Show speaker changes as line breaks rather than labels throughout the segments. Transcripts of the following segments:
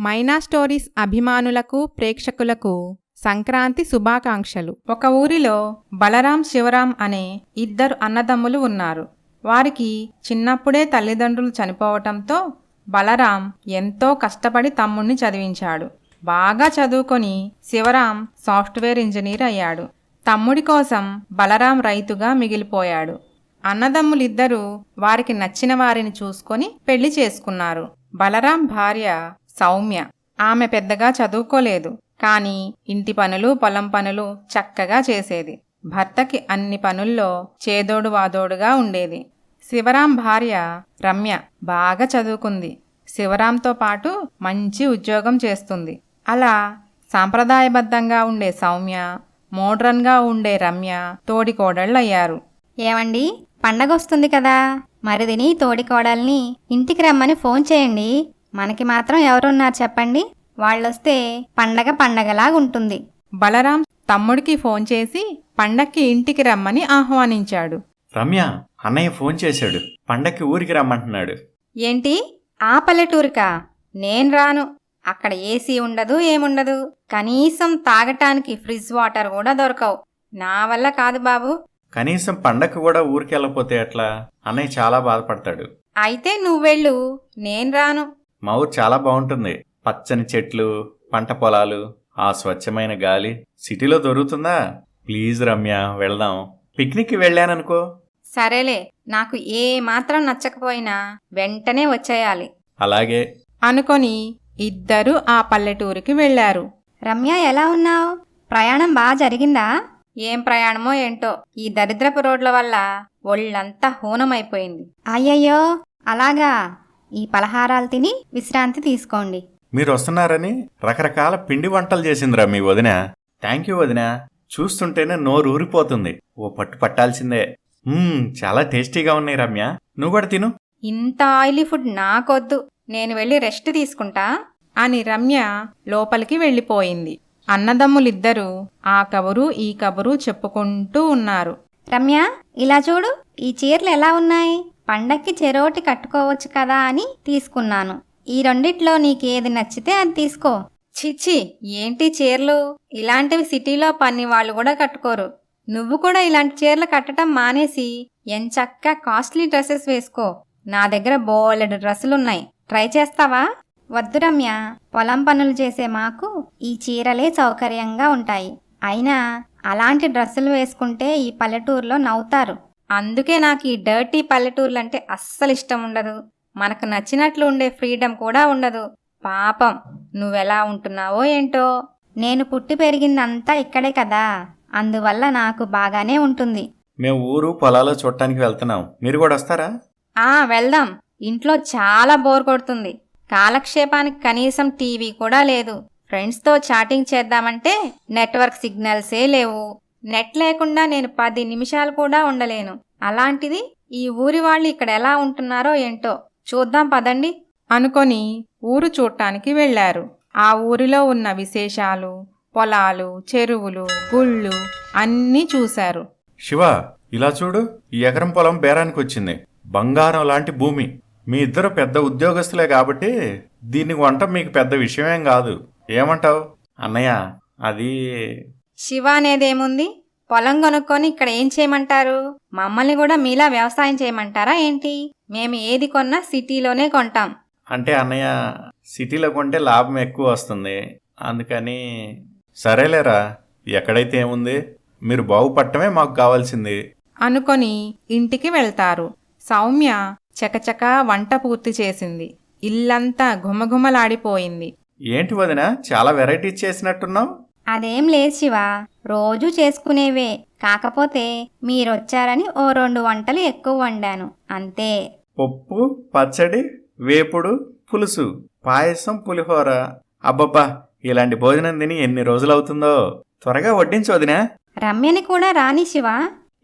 మైనా stories అభిమానులకు ప్రేక్షకులకు సంక్రాంతి శుభాకాంక్షలు. ఒక ఊరిలో బలరాం శివరాం అనే ఇద్దరు అన్నదమ్ములు ఉన్నారు. వారికి చిన్నప్పుడే తల్లిదండ్రులు చనిపోవటంతో బలరాం ఎంతో కష్టపడి తమ్ముణ్ణి చదివించాడు. బాగా చదువుకొని శివరాం సాఫ్ట్వేర్ ఇంజనీర్ అయ్యాడు. తమ్ముడి కోసం బలరాం రైతుగా మిగిలిపోయాడు. అన్నదమ్ములిద్దరూ వారికి నచ్చిన వారిని చూసుకొని పెళ్ళి చేసుకున్నారు. బలరాం భార్య సౌమ్య. ఆమె పెద్దగా చదువుకోలేదు. కానీ ఇంటి పనులు పొలం పనులు చక్కగా చేసేది. భర్తకి అన్ని పనుల్లో చేదోడు వాదోడుగా ఉండేది. శివరాం భార్య రమ్య బాగా చదువుకుంది. శివరాంతో పాటు మంచి ఉద్యోగం చేస్తుంది. అలా సాంప్రదాయబద్ధంగా ఉండే సౌమ్య మోడ్రన్గా ఉండే రమ్య తోడికోడళ్ళయ్యారు.
ఏమండి? పండగ వస్తుంది కదా. మరిదిని తోడికోడల్ని ఇంటికి రమ్మని ఫోన్ చేయండి. మనకి మాత్రం ఎవరున్నారు చెప్పండి? వాళ్ళొస్తే పండగ పండగలాగుంటుంది.
బలరాం తమ్ముడికి ఫోన్ చేసి పండక్కి ఇంటికి రమ్మని ఆహ్వానించాడు.
రమ్య అన్నయ్య ఫోన్ చేశాడు. పండక్కి ఊరికి రమ్మంటున్నాడు.
ఏంటి? ఆ పల్లెటూరుకా? నేను రాను. అక్కడ ఏసీ ఉండదు ఏముండదు. కనీసం తాగటానికి ఫ్రిడ్జ్ వాటర్ కూడా దొరకవు. నా వల్ల కాదు బాబు.
కనీసం పండక్కి కూడా ఊరికి వెళ్ళకపోతే ఎట్లా? అన్నయ్య చాలా బాధపడతాడు.
అయితే నువ్వెళ్ళు. నేను రాను.
మా ఊరు చాలా బాగుంటుంది. పచ్చని చెట్లు పంట పొలాలు ఆ స్వచ్ఛమైన గాలి. సిటీలో దొరుకుతుందా? ప్లీజ్ రమ్య వెళ్దాం. పిక్నిక్కి వెళ్ళాననుకో.
సరేలే నాకు ఏ మాత్రం నచ్చకపోయినా వెంటనే వచ్చేయాలి.
అలాగే.
అనుకొని ఇద్దరూ ఆ పల్లెటూరికి వెళ్ళారు
రమ్య ఎలా ఉన్నావు? ప్రయాణం బాగా జరిగిందా? ఏం ప్రయాణమో ఏంటో ఈ దరిద్రపు రోడ్ల వల్ల ఒళ్ళంతా హూనమైపోయింది. అయ్యయ్యో అలాగా? ఈ పలహారాలు తిని విశ్రాంతి తీసుకోండి.
మీరు వస్తున్నారని రకరకాల పిండి వంటలు చేసిందిరా మీ వదిన. థ్యాంక్ యూ వదిన. చూస్తుంటేనే నోరు ఊరిపోతుంది. ఓ పట్టు పట్టాల్సిందే. చాలా టేస్టీగా ఉన్నాయి రమ్య. నువ్వు కూడా తిను.
ఇంత ఆయిలీ ఫుడ్ నాకొద్దు. నేను వెళ్ళి రెస్ట్ తీసుకుంటా
అని రమ్య లోపలికి వెళ్ళిపోయింది. అన్నదమ్ములిద్దరూ ఆ కబురు ఈ కబురు చెప్పుకుంటూ ఉన్నారు.
రమ్య ఇలా చూడు ఈ చీరలు ఎలా ఉన్నాయి? పండక్కి చెరోటి కట్టుకోవచ్చు కదా అని తీసుకున్నాను. ఈ రెండిట్లో నీకేది నచ్చితే అది తీసుకో. చిచ్చి ఏంటి చీరలు? ఇలాంటివి సిటీలో పని వాళ్ళు కూడా కట్టుకోరు. నువ్వు కూడా ఇలాంటి చీరలు కట్టడం మానేసి ఎంచక్క కాస్ట్లీ డ్రెస్సెస్ వేసుకో. నా దగ్గర బోలెడు డ్రెస్సులున్నాయి. ట్రై చేస్తావా? వద్దు రమ్య. పొలం పనులు చేసే మాకు ఈ చీరలే సౌకర్యంగా ఉంటాయి. అయినా అలాంటి డ్రెస్సులు వేసుకుంటే ఈ పల్లెటూరులో నవ్వుతారు. అందుకే నాకు ఈ డర్టీ పల్లెటూర్లు అంటే అస్సలు ఇష్టం ఉండదు. మనకు నచ్చినట్లు ఉండే ఫ్రీడమ్ కూడా ఉండదు. పాపం నువ్వెలా ఉంటున్నావో ఏంటో. నేను పుట్టి పెరిగిందంతా ఇక్కడే కదా. అందువల్ల నాకు బాగానే ఉంటుంది.
మేము ఊరు పొలాలు చూడటానికి వెళ్తున్నాం. మీరు కూడా వస్తారా?
ఆ వెళ్దాం. ఇంట్లో చాలా బోర్ కొడుతుంది. కాలక్షేపానికి కనీసం టీవీ కూడా లేదు. ఫ్రెండ్స్తో చాటింగ్ చేద్దామంటే నెట్వర్క్ సిగ్నల్సే లేవు. నెట్ లేకుండా నేను పది నిమిషాలు కూడా ఉండలేను. అలాంటిది ఈ ఊరి వాళ్ళు ఇక్కడ ఎలా ఉంటున్నారో ఏంటో చూద్దాం పదండి.
అనుకొని ఊరు చూడటానికి వెళ్ళారు ఆ ఊరిలో ఉన్న విశేషాలు పొలాలు చెరువులు గుళ్ళు అన్నీ చూశారు.
శివ ఇలా చూడు ఈ ఎకరం పొలం బేరానికి వచ్చింది బంగారం లాంటి భూమి. మీ ఇద్దరు పెద్ద ఉద్యోగస్తులే కాబట్టి దీన్ని వంట మీకు పెద్ద విషయమేం కాదు. ఏమంటావు? అన్నయ్య అది
శివ అనేదేముంది? పొలం కొనుక్కొని ఇక్కడ ఏం చేయమంటారు? మమ్మల్ని కూడా మీలా వ్యవసాయం చేయమంటారా ఏంటి? మేము ఏది కొన్నా సిటీలోనే కొంటాం.
అంటే అన్నయ్య సిటీలో కొంటే లాభం ఎక్కువ వస్తుంది. అందుకని సరేలేరా ఎక్కడైతే ఏముంది? మీరు బాగుపడటమే మాకు కావాల్సింది.
అనుకొని ఇంటికి వెళ్తారు. సౌమ్య చకచక వంట పూర్తి చేసింది. ఇల్లంతా ఘుమఘుమలాడిపోయింది.
ఏంటి వదిన చాలా వెరైటీస్ చేసినట్టున్నావు?
అదేం లేదు శివ. రోజు చేసుకునేవే. కాకపోతే మీరొచ్చారని ఓ రెండు వంటలు ఎక్కువ వండాను. అంతే.
పప్పు పచ్చడి వేపుడు పులుసు పాయసం పులిహోర. అబ్బబ్బా! ఇలాంటి భోజనం తిని ఎన్ని రోజులవుతుందో. త్వరగా వడ్డించు వదినా.
రమ్యని కూడా రాని శివ.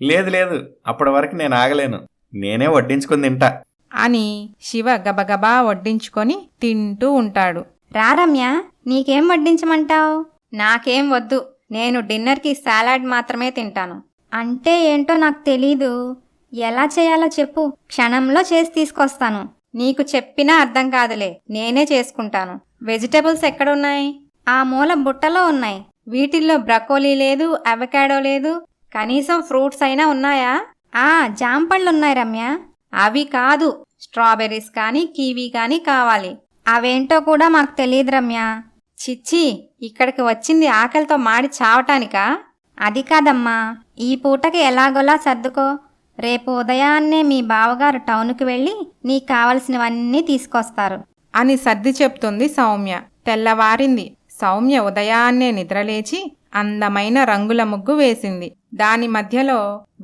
లేదు లేదు. అప్పటి వరకు నేను ఆగలేను. నేనే వడ్డించుకుని తింటా.
అని శివ గబగబా వడ్డించుకొని తింటూ ఉంటాడు.
రా రమ్య. నీకేం వడ్డించమంటావు? నాకేం వద్దు. నేను డిన్నర్కి సాలాడ్ మాత్రమే తింటాను. అంటే ఏంటో నాకు తెలీదు. ఎలా చేయాలో చెప్పు. క్షణంలో చేసి తీసుకొస్తాను. నీకు చెప్పినా అర్థం కాదులే. నేనే చేసుకుంటాను. వెజిటబుల్స్ ఎక్కడున్నాయి? ఆ మూల బుట్టలో ఉన్నాయి.
వీటిల్లో బ్రకోలీ లేదు అవకాడో లేదు. కనీసం ఫ్రూట్స్ అయినా ఉన్నాయా?
ఆ జాంపళ్ళు ఉన్నాయి రమ్య.
అవి కాదు. స్ట్రాబెర్రీస్ కానీ కివీ కానీ కావాలి.
అవేంటో కూడా మాకు తెలియదు రమ్య.
చిచ్చి ఇక్కడికి వచ్చింది ఆకలితో మాడి చావటానికా?
అది కాదమ్మా ఈ పూటకి ఎలాగోలా సర్దుకో. రేపు ఉదయాన్నే మీ బావగారు టౌన్కి వెళ్ళి నీకు కావలసినవన్నీ తీసుకొస్తారు.
అని సర్ది చెప్తుంది సౌమ్య. తెల్లవారింది. సౌమ్య ఉదయాన్నే నిద్రలేచి అందమైన రంగుల ముగ్గు వేసింది. దాని మధ్యలో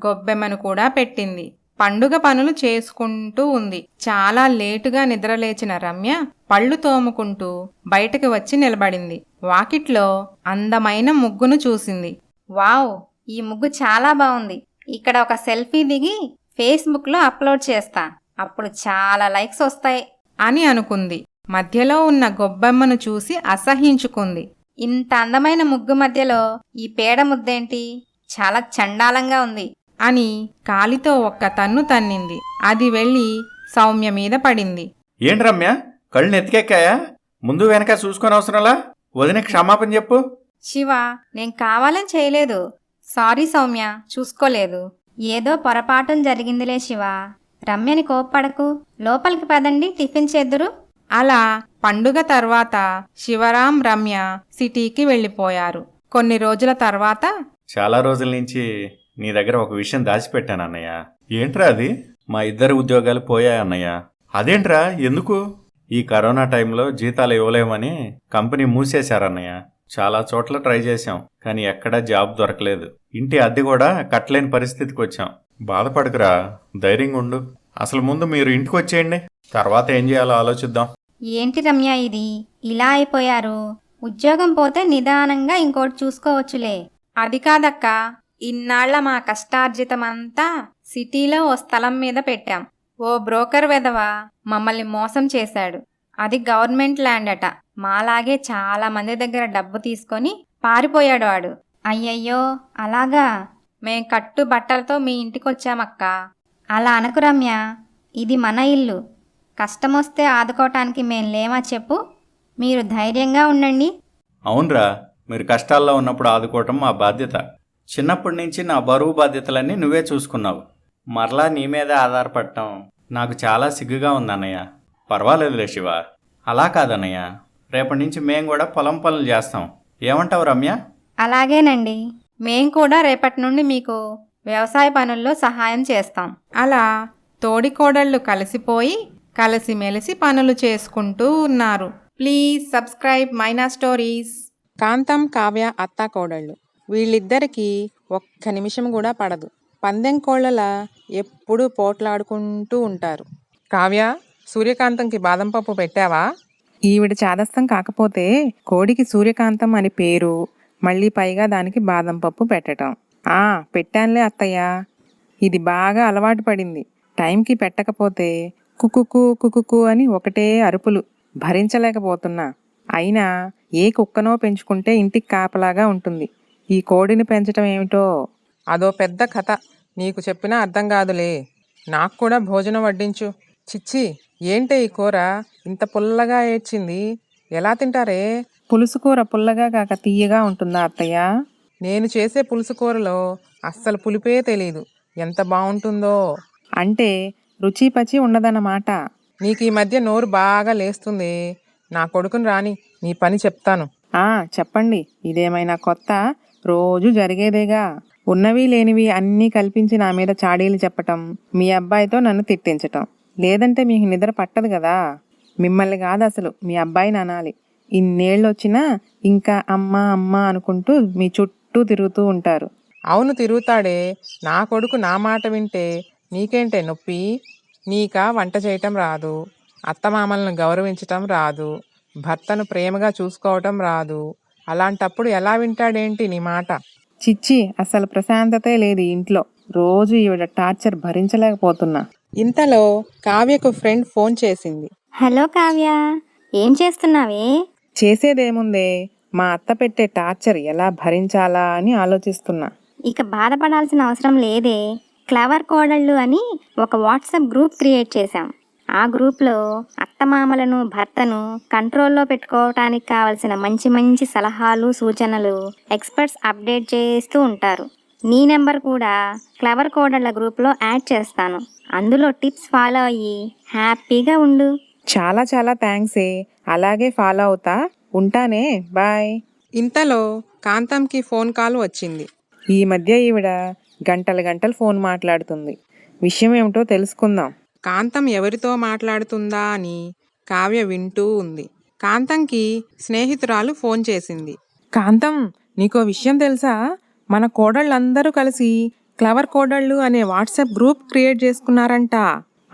గొబ్బెమ్మను కూడా పెట్టింది. పండుగ పనులు చేసుకుంటూ ఉంది. చాలా లేటుగా నిద్రలేచిన రమ్య పళ్ళు తోముకుంటూ బయటకు వచ్చి నిలబడింది. వాకిట్లో అందమైన ముగ్గును చూసింది.
వావ్ ఈ ముగ్గు చాలా బాగుంది. ఇక్కడ ఒక సెల్ఫీ దిగి ఫేస్బుక్లో అప్లోడ్ చేస్తా. అప్పుడు చాలా లైక్స్ వస్తాయి.
అని అనుకుంది. మధ్యలో ఉన్న గొబ్బెమ్మను చూసి అసహించుకుంది
ఇంత అందమైన ముగ్గు మధ్యలో ఈ పేడ ముద్దేంటి? చాలా చండాలంగా ఉంది.
అని కాలితో ఒక్క తన్ను తన్నింది. అది వెళ్ళి సౌమ్య మీద పడింది.
ఏంటి రమ్య? కళ్ళు నెత్తికెక్కాయా? ముందు వెనక చూసుకొని అవసరంలా? వదిన క్షమాపణ చెప్పు.
శివ నేను కావాలని చేయలేదు. సారీ సౌమ్య చూసుకోలేదు. ఏదో పొరపాటున జరిగిందిలే శివ. రమ్యని కోప్పడకు. లోపలికి పదండి టిఫిన్ చేద్దురు.
అలా పండుగ తర్వాత శివరాం రమ్య సిటీకి వెళ్ళిపోయారు. కొన్ని రోజుల తర్వాత
చాలా రోజుల నుంచి నీ దగ్గర ఒక విషయం దాచిపెట్టాను అన్నయ్య. ఏంట్రా అది? మా ఇద్దరు ఉద్యోగాలు పోయాయి అన్నయ్య. అదేంట్రా? ఎందుకు? ఈ కరోనా టైంలో జీతాలు ఇవ్వలేమని కంపెనీ మూసేశారన్నయ్య చాలా చోట్ల ట్రై చేశాం కానీ ఎక్కడా జాబ్ దొరకలేదు. ఇంటి అద్దె కూడా కట్టలేని పరిస్థితికి వచ్చాం. బాధపడకురా. ధైర్యంగా ఉండు. అసలు ముందు మీరు ఇంటికి వచ్చేయండి. తర్వాత ఏం చేయాలో ఆలోచిద్దాం.
ఏంటి రమ్య ఇది? ఇలా అయిపోయారు. ఉద్యోగం పోతే నిదానంగా ఇంకోటి చూసుకోవచ్చులే.
అది కాదక్కా. ఇన్నాళ్ళ మా కష్టార్జితమంతా సిటీలో ఓ స్థలం మీద పెట్టాం. ఓ బ్రోకర్ వెధవ మమ్మల్ని మోసం చేశాడు. అది గవర్నమెంట్ ల్యాండ్ అట మాలాగే చాలా మంది దగ్గర డబ్బు తీసుకొని పారిపోయాడు వాడు.
అయ్యయ్యో అలాగా?
మేం కట్టు బట్టలతో మీ ఇంటికొచ్చామక్క.
అలా అనకు రమ్య. ఇది మన ఇల్లు. కష్టమొస్తే ఆదుకోవటానికి మేం లేమా చెప్పు. మీరు ధైర్యంగా ఉండండి.
అవునరా. మీరు కష్టాల్లో ఉన్నప్పుడు ఆదుకోవటం మా బాధ్యత. చిన్నప్పటి నుంచి నా బరువు బాధ్యతలన్నీ నువ్వే చూసుకున్నావు. మరలా నీ మీదే ఆధారపడటం నాకు చాలా సిగ్గుగా ఉందన్నయ్య. పర్వాలేదులే శివ. అలా కాదన్నయ్య. రేపటి నుంచి మేం కూడా పొలం పనులు చేస్తాం. ఏమంటావు రమ్య?
అలాగేనండి.
మేం కూడా రేపటి నుండి మీకు వ్యవసాయ పనుల్లో సహాయం చేస్తాం. అలా తోడికోడళ్ళు కలిసిపోయి కలిసిమెలిసి పనులు చేసుకుంటూ ఉన్నారు. Please subscribe Maina stories. Kantham Kavya అత్తా కోడళ్ళు. వీళ్ళిద్దరికీ ఒక్క నిమిషం కూడా పడదు. పందెం కోళ్ళలా ఎప్పుడూ పోట్లాడుకుంటూ ఉంటారు.
కావ్య సూర్యకాంతంకి బాదం పప్పు పెట్టావా?
ఈవిడ చాదస్తం కాకపోతే కోడికి సూర్యకాంతం అని పేరు మళ్ళీ పైగా దానికి బాదం పప్పు పెట్టటం. ఆ పెట్టానులే అత్తయ్య. ఇది బాగా అలవాటు పడింది. టైంకి పెట్టకపోతే కుకుకు కుకుకు అని ఒకటే అరుపులు. భరించలేకపోతున్నా. అయినా ఏ కుక్కనో పెంచుకుంటే ఇంటికి కాపలాగా ఉంటుంది. ఈ కోడిని పెంచటం ఏమిటో?
అదో పెద్ద కథ. నీకు చెప్పినా అర్థం కాదులే. నాకు కూడా భోజనం వడ్డించు. చిచ్చి ఏంటే ఈ కూర? ఇంత పుల్లగా ఏడ్చింది. ఎలా తింటారే?
పులుసు కూర పుల్లగా కాక తీయగా ఉంటుందా అత్తయ్య?
నేను చేసే పులుసు కూరలో అస్సలు పులిపే తెలీదు. ఎంత బాగుంటుందో.
అంటే రుచి పచి ఉండదన్నమాట
నీకు ఈ మధ్య నోరు బాగా లేస్తుంది. నా కొడుకుని రాని నీ పని చెప్తాను.
ఆ చెప్పండి. ఇదేమైనా కొత్త? రోజు జరిగేదేగా. ఉన్నవి లేనివి అన్నీ కల్పించి నా మీద చాడీలు చెప్పటం మీ అబ్బాయితో నన్ను తిట్టించటం. లేదంటే మీకు నిద్ర పట్టదు కదా. మిమ్మల్ని కాదు అసలు మీ అబ్బాయిని అనాలి. ఇన్నేళ్ళు వచ్చినా ఇంకా అమ్మ అమ్మ అనుకుంటూ మీ చుట్టూ తిరుగుతూ ఉంటారు.
అవును తిరుగుతాడే. నా కొడుకు నా మాట వింటే నీకేంటే నొప్పి? నీకా వంట చేయటం రాదు. అత్తమామలను గౌరవించటం రాదు. భర్తను ప్రేమగా చూసుకోవటం రాదు. అలాంటప్పుడు ఎలా వింటాడేంటి నీ మాట?
చిచ్చి అసలు ప్రశాంతతే లేదు ఇంట్లో. రోజు ఈవిడ టార్చర్ భరించలేకపోతున్నా.
ఇంతలో కావ్యకు ఫ్రెండ్ ఫోన్ చేసింది.
హలో కావ్య ఏం చేస్తున్నావే?
చేసేదేముందే మా అత్త పెట్టే టార్చర్ ఎలా భరించాలా అని ఆలోచిస్తున్నా.
ఇక బాధపడాల్సిన అవసరం లేదే. క్లవర్ కోడళ్ళు అని ఒక వాట్సాప్ గ్రూప్ క్రియేట్ చేశాం. ఆ గ్రూప్లో అత్తమామలను భర్తను కంట్రోల్లో పెట్టుకోవటానికి కావలసిన మంచి మంచి సలహాలు సూచనలు ఎక్స్పర్ట్స్ అప్డేట్ చేస్తూ ఉంటారు. నీ నెంబర్ కూడా క్లవర్ కోడళ్ళ గ్రూప్లో యాడ్ చేస్తాను. అందులో టిప్స్ ఫాలో అయ్యి హ్యాపీగా ఉండు.
చాలా చాలా థ్యాంక్సే అలాగే ఫాలో అవుతా. ఉంటానే. బాయ్.
ఇంతలో కాంతంకి ఫోన్ కాల్ వచ్చింది.
ఈ మధ్య ఈవిడ గంటలు గంటలు ఫోన్ మాట్లాడుతుంది. విషయం ఏమిటో తెలుసుకుందాం.
కాంతం ఎవరితో మాట్లాడుతుందా అని కావ్య వింటూ ఉంది. కాంతంకి స్నేహితురాలు ఫోన్ చేసింది.
కాంతం నీకో విషయం తెలుసా? మన కోడళ్ళందరూ కలిసి క్లవర్ కోడళ్ళు అనే వాట్సాప్ గ్రూప్ క్రియేట్ చేసుకున్నారంట.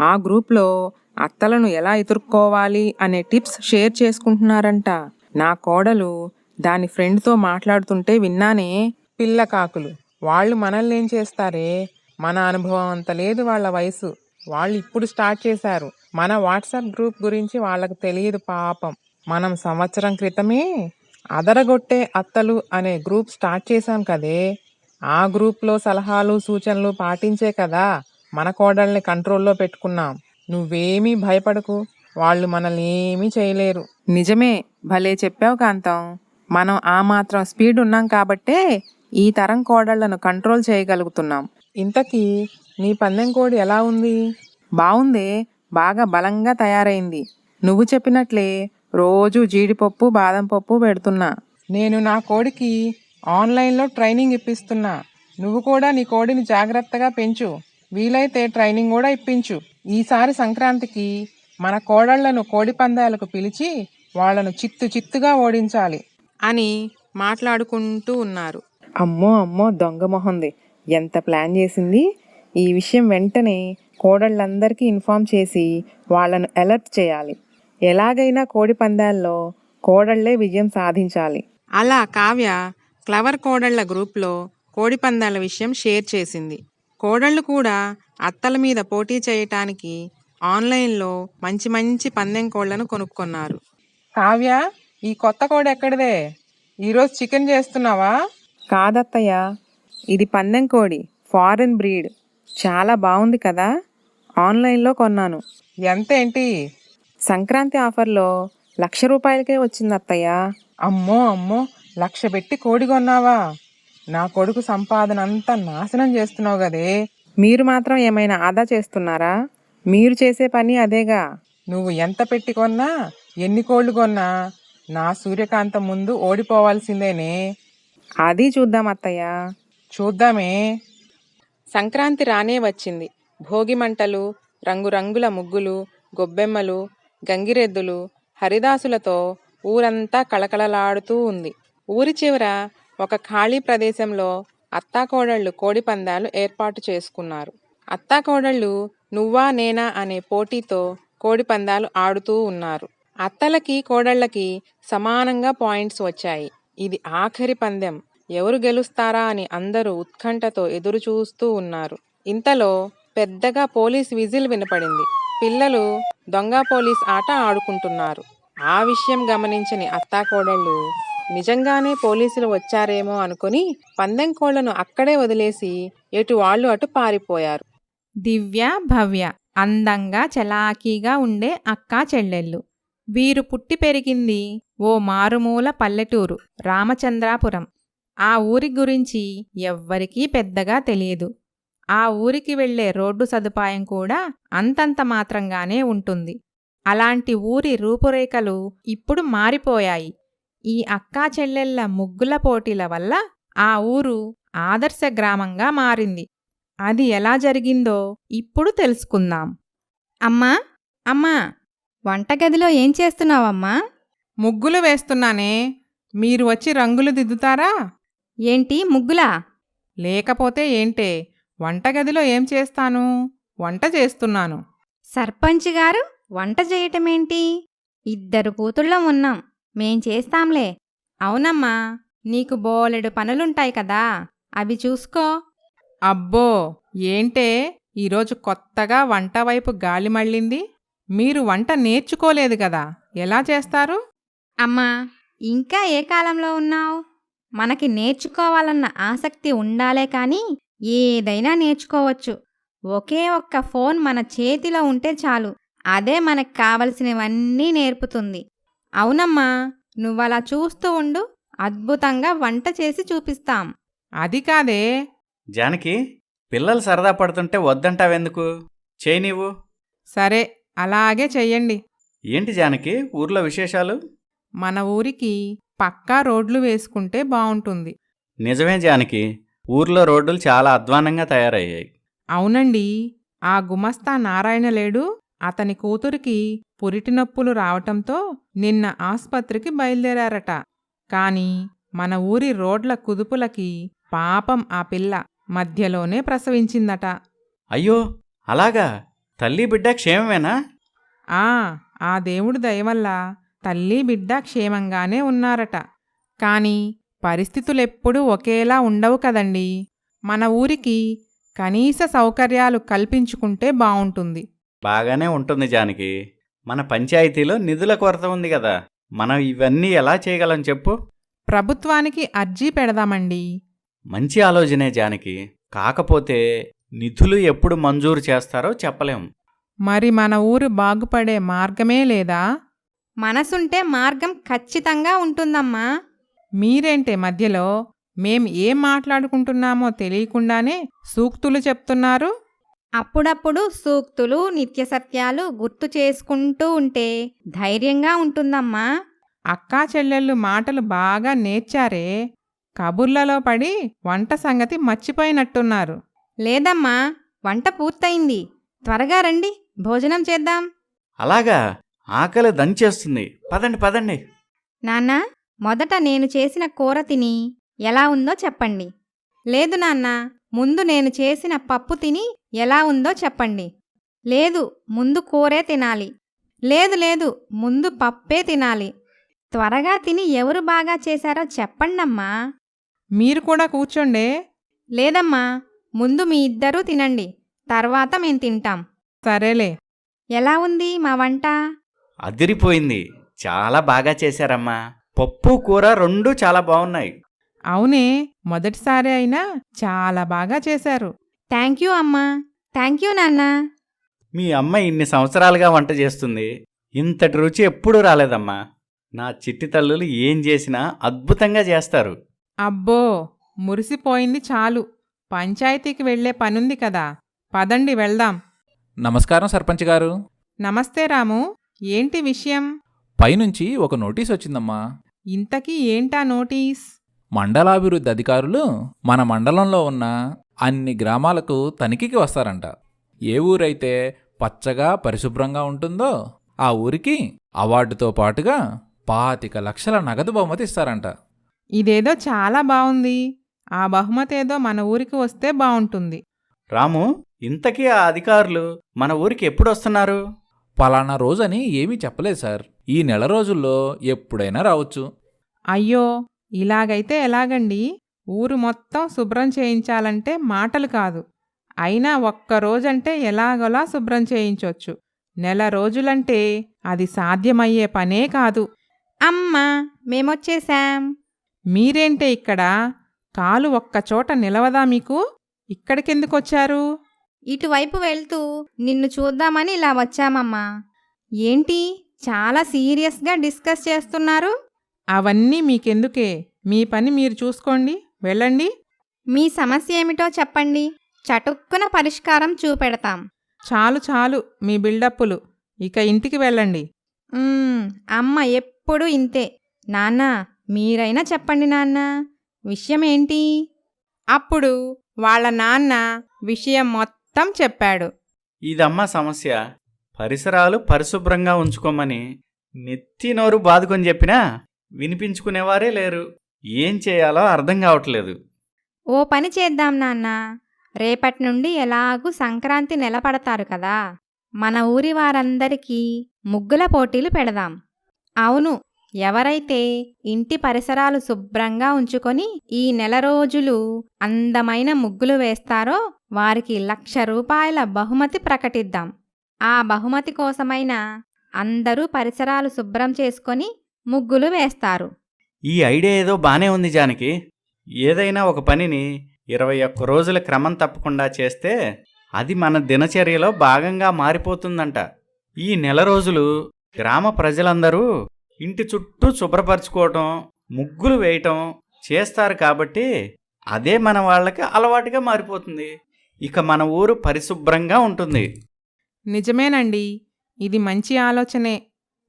ఆ గ్రూప్లో అత్తలను ఎలా ఎదుర్కోవాలి అనే టిప్స్ షేర్ చేసుకుంటున్నారంట. నా కోడలు దాని ఫ్రెండ్తో మాట్లాడుతుంటే విన్నానే
పిల్ల కాకులు వాళ్ళు మనల్ని ఏం చేస్తారే? మన అనుభవం అంత లేదు వాళ్ళ వయసు. వాళ్ళు ఇప్పుడు స్టార్ట్ చేశారు. మన వాట్సాప్ గ్రూప్ గురించి వాళ్ళకు తెలియదు పాపం. మనం సంవత్సరం క్రితమే అదరగొట్టే అత్తలు అనే గ్రూప్ స్టార్ట్ చేశాం కదే. ఆ గ్రూప్లో సలహాలు సూచనలు పాటించే కదా మన కోడల్ని కంట్రోల్లో పెట్టుకున్నాం. నువ్వేమీ భయపడకు. వాళ్ళు మనల్ని ఏమీ చేయలేరు.
నిజమే భలే చెప్పావు కాంతం. మనం ఆ మాత్రం స్పీడ్ ఉన్నాం కాబట్టే ఈ తరం కోడళ్ళను కంట్రోల్ చేయగలుగుతున్నాం.
ఇంతకీ నీ పందెం కోడి ఎలా ఉంది?
బావుందే. బాగా బలంగా తయారైంది. నువ్వు చెప్పినట్లే రోజు జీడిపప్పు బాదం పప్పు పెడుతున్నా.
నేను నా కోడికి ఆన్లైన్లో ట్రైనింగ్ ఇప్పిస్తున్నా. నువ్వు కూడా నీ కోడిని జాగ్రత్తగా పెంచు. వీలైతే ట్రైనింగ్ కూడా ఇప్పించు. ఈసారి సంక్రాంతికి మన కోడళ్ళను కోడి పందాలకు పిలిచి వాళ్ళను చిత్తు చిత్తుగా ఓడించాలి అని మాట్లాడుకుంటూ ఉన్నారు.
అమ్మో అమ్మో దొంగ మొహంది. ఎంత ప్లాన్ చేసింది? ఈ విషయం వెంటనే కోడళ్ళందరికీ ఇన్ఫామ్ చేసి వాళ్ళను అలర్ట్ చేయాలి. ఎలాగైనా కోడి పందాల్లో కోడళ్ళే విజయం సాధించాలి.
అలా కావ్య క్లవర్ కోడళ్ళ గ్రూప్లో కోడి పందాల విషయం షేర్ చేసింది. కోడళ్ళు కూడా అత్తల మీద పోటీ చేయటానికి ఆన్లైన్లో మంచి మంచి పందెం కోళ్ళను కొనుక్కున్నారు. కావ్య ఈ కొత్త కోడి ఎక్కడిదే? ఈరోజు చికెన్ చేస్తున్నావా?
కాదత్తయ్య ఇది పందెం కోడి ఫారెన్ బ్రీడ్. చాలా బాగుంది కదా? ఆన్లైన్లో కొన్నాను.
ఎంతేంటి?
సంక్రాంతి ఆఫర్లో లక్ష రూపాయలకే వచ్చింది అత్తయ్య.
అమ్మో అమ్మో లక్ష పెట్టి కోడి కొన్నావా? నా కొడుకు సంపాదన అంతా నాశనం చేస్తున్నావు కదే.
మీరు మాత్రం ఏమైనా ఆదా చేస్తున్నారా? మీరు చేసే పని అదేగా.
నువ్వు ఎంత పెట్టి కొన్నా ఎన్ని కోళ్ళు కొన్నా నా సూర్యకాంతం ముందు ఓడిపోవాల్సిందేనే.
అది చూద్దాం అత్తయ్య.
చూద్దామే. సంక్రాంతి రానే వచ్చింది. భోగి మంటలు రంగురంగుల ముగ్గులు గొబ్బెమ్మలు గంగిరెద్దులు హరిదాసులతో ఊరంతా కళకళలాడుతూ ఉంది. ఊరి చివర ఒక ఖాళీ ప్రదేశంలో అత్తాకోడళ్ళు కోడి పందాలు ఏర్పాటు చేసుకున్నారు. అత్తాకోడళ్ళు నువ్వా నేనా అనే పోటీతో కోడి పందాలు ఆడుతూ ఉన్నారు. అత్తలకి కోడళ్ళకి సమానంగా పాయింట్స్ వచ్చాయి. ఇది ఆఖరి పందెం. ఎవరు గెలుస్తారా అని అందరూ ఉత్కంఠతో ఎదురుచూస్తూ ఉన్నారు. ఇంతలో పెద్దగా పోలీస్ విజిల్ వినపడింది. పిల్లలు దొంగ పోలీస్ ఆట ఆడుకుంటున్నారు. ఆ విషయం గమనించని అత్తాకోడళ్ళు నిజంగానే పోలీసులు వచ్చారేమో అనుకుని పందెం కోళ్ళను అక్కడే వదిలేసి ఎటు వాళ్ళు అటు పారిపోయారు.
దివ్య భవ్య అందంగా చలాకీగా ఉండే అక్కా చెల్లెళ్ళు. వీరు పుట్టి పెరిగింది ఓ మారుమూల పల్లెటూరు రామచంద్రాపురం. ఆ ఊరి గురించి ఎవ్వరికీ పెద్దగా తెలియదు. ఆ ఊరికి వెళ్ళే రోడ్డు సదుపాయం కూడా అంతంత మాత్రంగానే ఉంటుంది. అలాంటి ఊరి రూపురేఖలు ఇప్పుడు మారిపోయాయి. ఈ అక్కా చెల్లెళ్ళ ముగ్గుల పోటీల వల్ల ఆ ఊరు ఆదర్శ గ్రామంగా మారింది. అది ఎలా జరిగిందో ఇప్పుడు తెలుసుకుందాం.
అమ్మా!
అమ్మా!
వంటగదిలో ఏం చేస్తున్నావమ్మా?
ముగ్గులు వేస్తున్నానే. మీరు వచ్చి రంగులు దిద్దుతారా?
ఏంటి ముగ్గులా?
లేకపోతే ఏంటే? వంటగదిలో ఏం చేస్తాను? వంట చేస్తున్నాను.
సర్పంచ్ గారు వంట చేయటమేంటి? ఇద్దరు కూతుళ్ళం ఉన్నాం. మేం చేస్తాంలే.
అవునమ్మా నీకు బోలెడు పనులుంటాయి కదా. అవి చూసుకో.
అబ్బో! ఏంటే? ఈరోజు కొత్తగా వంట వైపు గాలి మళ్ళింది. మీరు వంట నేర్చుకోలేదు కదా. ఎలా చేస్తారు?
అమ్మా ఇంకా ఏ కాలంలో ఉన్నావు? మనకి నేర్చుకోవాలన్న ఆసక్తి ఉండాలే కానీ ఏదైనా నేర్చుకోవచ్చు. ఒకే ఒక్క ఫోన్ మన చేతిలో ఉంటే చాలు. అదే మనకు కావలసినవన్నీ నేర్పుతుంది. అవునమ్మా నువ్వలా చూస్తూ ఉండు అద్భుతంగా వంట చేసి చూపిస్తాం.
అది కాదే.
జానకి పిల్లలు సరదా పడుతుంటే వద్దంటావెందుకు? చేయి నీవు.
సరే అలాగే చెయ్యండి.
ఏంటి జానకి ఊర్లో విశేషాలు?
మన ఊరికి పక్కా రోడ్లు వేసుకుంటే బావుంటుంది.
నిజమే జానకి ఊర్లో రోడ్లు చాలా అధ్వానంగా తయారయ్యాయి.
అవునండి. ఆ గుమస్తా నారాయణ లేడు అతని కూతురికి పురిటి నొప్పులు రావటంతో నిన్న ఆస్పత్రికి బయలుదేరారట. కాని మన ఊరి రోడ్ల కుదుపులకి పాపం ఆ పిల్ల మధ్యలోనే ప్రసవించిందట.
అయ్యో! అలాగా? తల్లి బిడ్డ క్షేమమేనా?
ఆ ఆ దేవుడి దయవల్ల తల్లి బిడ్డ క్షేమంగానే ఉన్నారట. కాని పరిస్థితులెప్పుడూ ఒకేలా ఉండవు కదండి. మన ఊరికి కనీస సౌకర్యాలు కల్పించుకుంటే బావుంటుంది.
బాగానే ఉంటుంది జానకి. మన పంచాయతీలో నిధుల కొరత ఉంది కదా. మనం ఇవన్నీ ఎలా చేయగలం చెప్పు?
ప్రభుత్వానికి అర్జీ పెడదామండి.
మంచి ఆలోచనే జానకి. కాకపోతే నిధులు ఎప్పుడు మంజూరు చేస్తారో చెప్పలేం.
మరి మన ఊరు బాగుపడే మార్గమే లేదా?
మనసుంటే మార్గం ఖచ్చితంగా ఉంటుందమ్మా.
మీరేంటే మధ్యలో మేం ఏం మాట్లాడుకుంటున్నామో తెలియకుండానే సూక్తులు చెప్తున్నారు?
అప్పుడప్పుడు సూక్తులు నిత్య సత్యాలు గుర్తు చేసుకుంటూ ఉంటే ధైర్యంగా ఉంటుందమ్మా.
అక్కా చెల్లెళ్ళు మాటలు బాగా నేర్చారే కబుర్లలో పడి వంట సంగతి మర్చిపోయినట్టున్నారు.
లేదమ్మా వంట పూర్తయింది. త్వరగా రండి భోజనం చేద్దాం.
అలాగా. ఆకలి దంచేస్తుంది. పదండి పదండి.
నాన్న మొదట నేను చేసిన కూర తిని ఎలా ఉందో చెప్పండి. లేదు నాన్న ముందు నేను చేసిన పప్పు తిని ఎలా ఉందో చెప్పండి. లేదు ముందు కూరే తినాలి. లేదు లేదు ముందు పప్పే తినాలి. త్వరగా తిని ఎవరు బాగా చేశారో చెప్పండమ్మా.
మీరు కూడా కూర్చోండే.
లేదమ్మా ముందు మీ ఇద్దరూ తినండి. తర్వాత మేం తింటాం.
సరేలే.
ఎలా ఉంది మా వంట?
అదిరిపోయింది. చాలా బాగా చేశారమ్మా. పప్పు కూర రెండూ చాలా బాగున్నాయి.
అవునే మొదటిసారి అయినా చాలా బాగా చేశారు.
థ్యాంక్ యూ అమ్మా. థ్యాంక్ యూ నాన్నా.
మీ అమ్మ ఇన్ని సంవత్సరాలుగా వంట చేస్తుంది. ఇంతటి రుచి ఎప్పుడూ రాలేదమ్మా. నా చిట్టి తల్లులు ఏం చేసినా అద్భుతంగా చేస్తారు.
అబ్బో మురిసిపోయింది చాలు. పంచాయతీకి వెళ్ళే పనుంది కదా. పదండి వెళ్దాం.
నమస్కారం సర్పంచ్ గారు.
నమస్తే రాము. ఏంటి విషయం?
పైనుంచి ఒక నోటీస్ వచ్చిందమ్మా.
ఇంతకీ ఏంటా నోటీస్?
మండలాభివృద్ధి అధికారులు మన మండలంలో ఉన్న అన్ని గ్రామాలకు తనిఖీకి వస్తారంట. ఏ ఊరైతే పచ్చగా పరిశుభ్రంగా ఉంటుందో ఆ ఊరికి అవార్డుతో పాటుగా పాతిక లక్షల నగదు బహుమతి ఇస్తారంట.
ఇదేదో చాలా బావుంది. ఆ బహుమతి ఏదో మన ఊరికి వస్తే బావుంటుంది.
రాము ఇంతకీ ఆ అధికారులు మన ఊరికి ఎప్పుడు వస్తున్నారు?
పలానా రోజని ఏమీ చెప్పలేదు సార్. ఈ నెల రోజుల్లో ఎప్పుడైనా రావచ్చు.
అయ్యో ఇలాగైతే ఎలాగండి? ఊరు మొత్తం శుభ్రం చేయించాలంటే మాటలు కాదు. అయినా ఒక్క రోజంటే ఎలాగోలా శుభ్రం చేయించొచ్చు. నెల రోజులంటే అది సాధ్యమయ్యే పనే కాదు.
అమ్మా మేమొచ్చేశాం
మీరేంటే ఇక్కడ? కాలు ఒక్కచోట నిలవదా మీకు? ఇక్కడికెందుకొచ్చారు?
ఇటువైపు వెళ్తూ నిన్ను చూద్దామని ఇలా వచ్చామమ్మా. ఏంటి? చాలా సీరియస్గా డిస్కస్ చేస్తున్నారు?
అవన్నీ మీకెందుకే? మీ పని మీరు చూసుకోండి. వెళ్ళండి.
మీ సమస్య ఏమిటో చెప్పండి. చటుక్కున పరిష్కారం చూపెడతాం.
చాలు చాలు. మీ బిల్డప్పులు. ఇక ఇంటికి వెళ్ళండి.
మ్మ్, అమ్మ ఎప్పుడు ఇంతే. నాన్న మీరైనా చెప్పండి నాన్న. విషయం ఏంటి
అప్పుడు వాళ్ళ నాన్న విషయం మొత్తం చెప్పాడు.
ఇదమ్మా సమస్య. పరిసరాలు పరిశుభ్రంగా ఉంచుకోమని నెత్తి నోరు బాదుకొని చెప్పినా వినిపించుకునేవారే లేరు. ఏం చేయాలో అర్థం కావట్లేదు.
ఓ పని చేద్దాం నాన్న. రేపటి నుండి ఎలాగూ సంక్రాంతి నెలపడతారు కదా. మన ఊరి వారందరికీ ముగ్గుల పోటీలు పెడదాం. అవును ఎవరైతే ఇంటి పరిసరాలు శుభ్రంగా ఉంచుకొని ఈ నెల రోజులు అందమైన ముగ్గులు వేస్తారో వారికి లక్ష రూపాయల బహుమతి ప్రకటిద్దాం. ఆ బహుమతి కోసమైనా అందరూ పరిసరాలు శుభ్రం చేసుకొని ముగ్గులు వేస్తారు.
ఈ ఐడియా ఏదో బానే ఉంది జానకి. ఏదైనా ఒక పనిని ఇరవై ఒక్క రోజుల క్రమం తప్పకుండా చేస్తే అది మన దినచర్యలో భాగంగా మారిపోతుందంట.
ఈ నెల రోజులు గ్రామ ప్రజలందరూ ఇంటి చుట్టూ శుభ్రపరచుకోవటం ముగ్గులు వేయటం చేస్తారు కాబట్టి అదే మన వాళ్ళకి అలవాటుగా మారిపోతుంది. ఇక మన ఊరు పరిశుభ్రంగా ఉంటుంది.
నిజమేనండి. ఇది మంచి ఆలోచనే.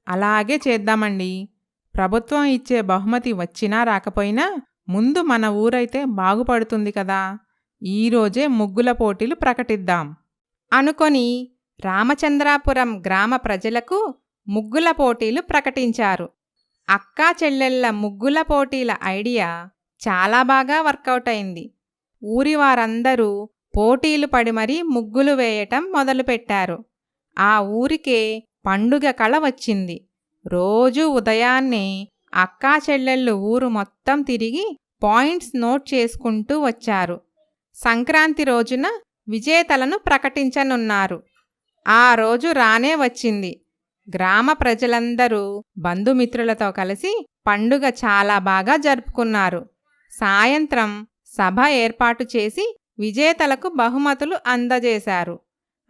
అలాగే చేద్దామండి. ప్రభుత్వం ఇచ్చే బహుమతి వచ్చినా రాకపోయినా ముందు మన ఊరైతే బాగుపడుతుంది కదా. ఈరోజే ముగ్గుల పోటీలు ప్రకటిద్దాం. అనుకొని రామచంద్రాపురం గ్రామ ప్రజలకు ముగ్గుల పోటీలు ప్రకటించారు. అక్కా చెల్లెళ్ళ ముగ్గుల పోటీల ఐడియా చాలా బాగా వర్కౌట్ అయింది. ఊరి వారందరూ పోటీలు పడి మరీ ముగ్గులు వేయటం మొదలుపెట్టారు. ఆ ఊరికే పండుగ కళ వచ్చింది. రోజూ ఉదయాన్నే అక్కా చెల్లెళ్ళు ఊరు మొత్తం తిరిగి పాయింట్స్ నోట్ చేసుకుంటూ వచ్చారు. సంక్రాంతి రోజున విజేతలను ప్రకటించనున్నారు. ఆ రోజు రానే వచ్చింది. గ్రామ ప్రజలందరూ బంధుమిత్రులతో కలిసి పండుగ చాలా బాగా జరుపుకున్నారు. సాయంత్రం సభ ఏర్పాటు చేసి విజేతలకు బహుమతులు అందజేశారు.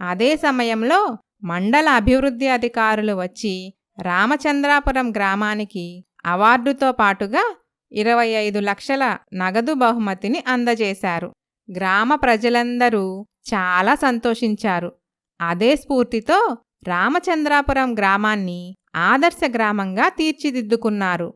అదే సమయంలో మండల అభివృద్ధి అధికారులు వచ్చి రామచంద్రాపురం గ్రామానికి అవార్డుతో పాటుగా ఇరవై ఐదు లక్షల నగదు బహుమతిని అందజేశారు. గ్రామ ప్రజలందరూ చాలా సంతోషించారు. అదే స్ఫూర్తితో రామచంద్రాపురం గ్రామాన్ని ఆదర్శ గ్రామంగా తీర్చిదిద్దుకున్నారు.